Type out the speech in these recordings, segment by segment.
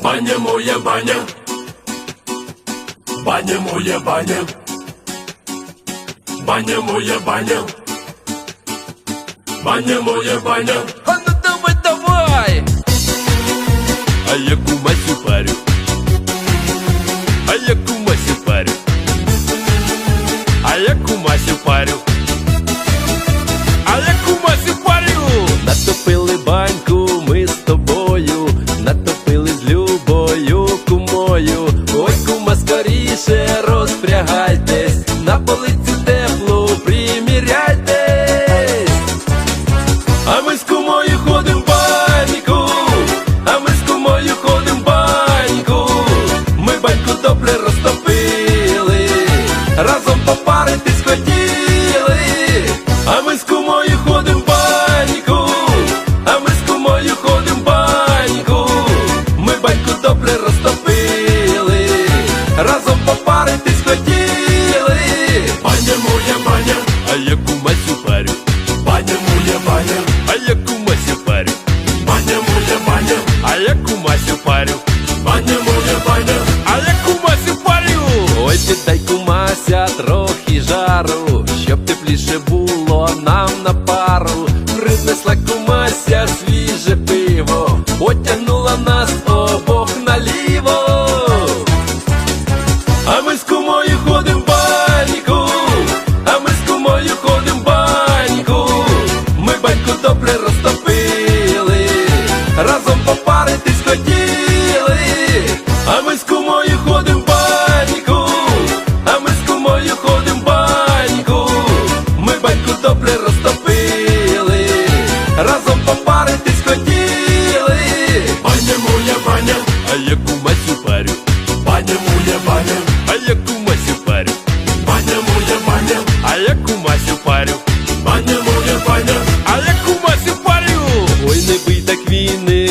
Баня моя баня, баня моя баня, баня моя баня, баня моя баня. А ну давай, давай! А я кумачу парю. Хочеться трохи жару, щоб тепліше було нам на пару.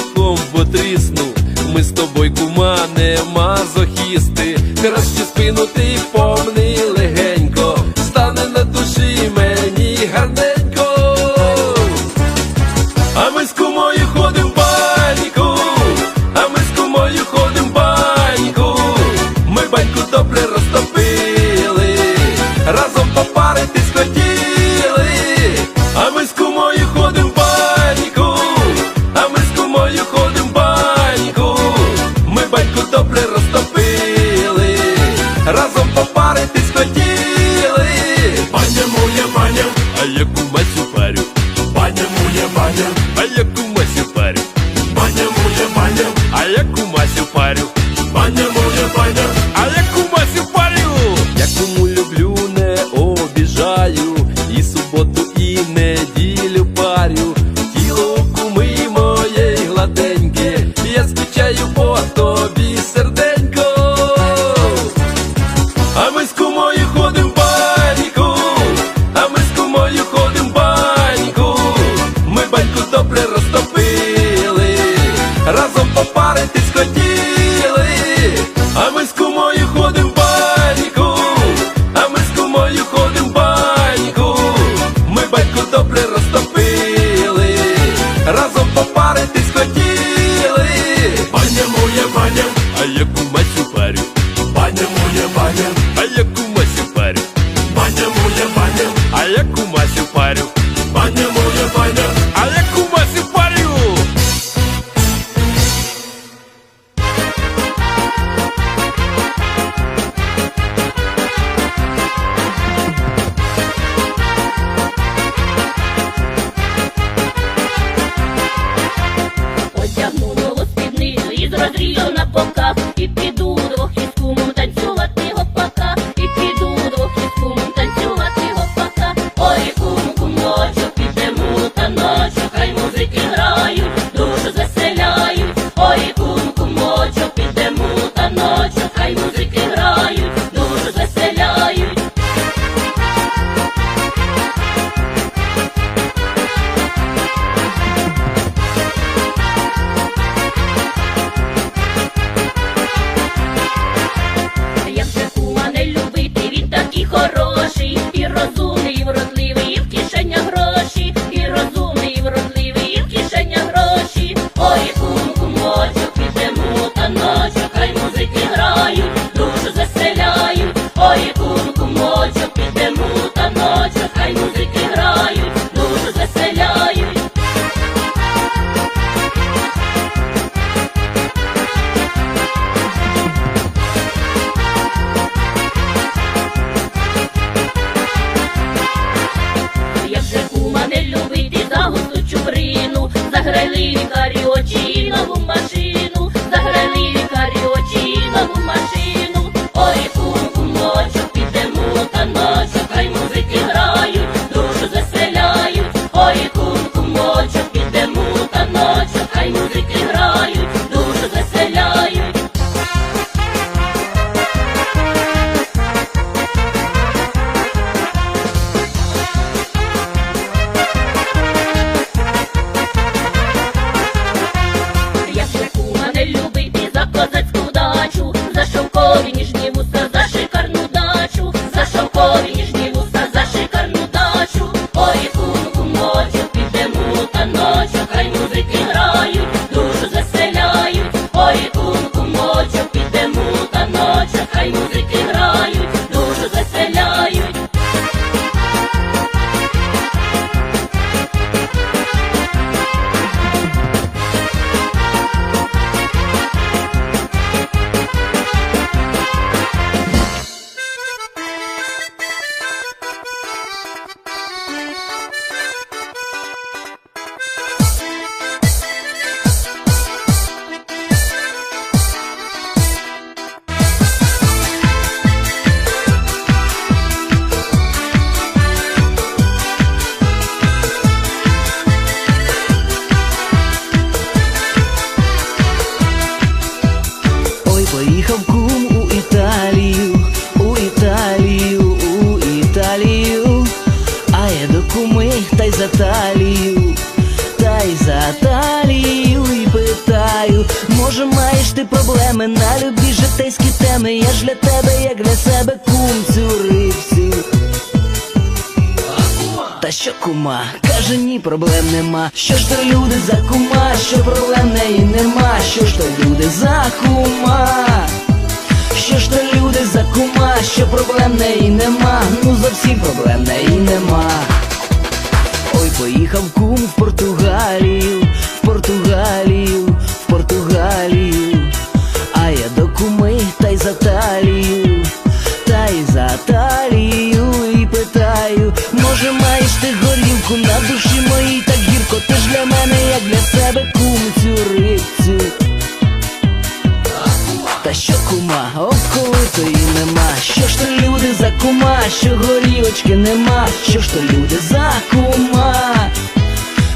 віком потріснув, ми з тобой, кума, не мазохісти, краще спину ти помни. заграли лікарі очі нову машину. Проблеми на любі житейські теми, я ж для тебе, як для себе кумцю рибцю. Та що кума, каже ні, проблем нема. Що ж то люди за кума, що проблем неї нема, що ж то люди за кума, що ж то люди за кума, що проблем неї нема, ну зовсім проблем неї нема. Ой, поїхав кум в Португалію, горілку на душі моїй так гірко, ти ж для мене, як для себе кумцю рибцю. Та що кума, от коли то і нема. Що ж то люди за кума, що горілочки нема, що ж то люди за кума,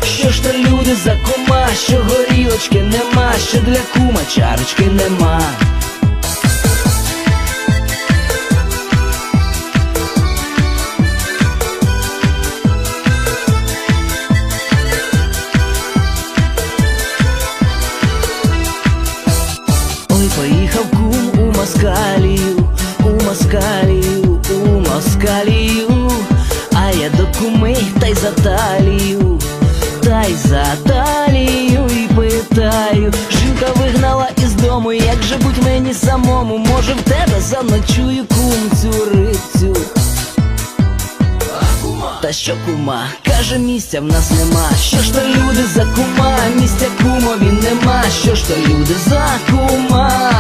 що ж то люди за кума, що горілочки нема, що для кума чарочки нема. Самому, може в тебе заночую кумцю рибцю. Та що кума, каже, місця в нас нема. Що ж то люди за кума, місця кумові нема. Що ж то люди за кума,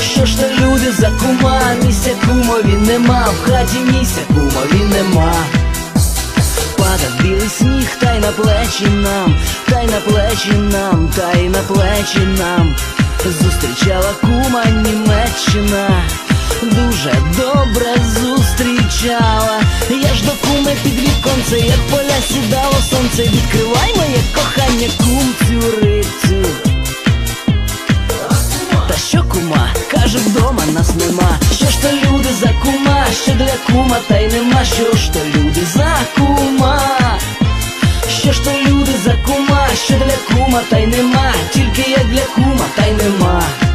що ж то люди за кума, місця кумові нема, в хаті місця кумові нема. Падав білий сніг, та й на плечі нам, та й на плечі нам, та й на плечі нам. Зустрічала кума Німеччина, дуже добре зустрічала. Я ж до куми під віконце, як поля сідало сонце. Відкривай моє кохання, кумцю рицю. Та що кума, каже, вдома нас нема. Що ж то люди за кума, що для кума, та й нема. Що ж то люди за кума, що ж то люди за кума, що для кума, та й нема. Кума, та й нема.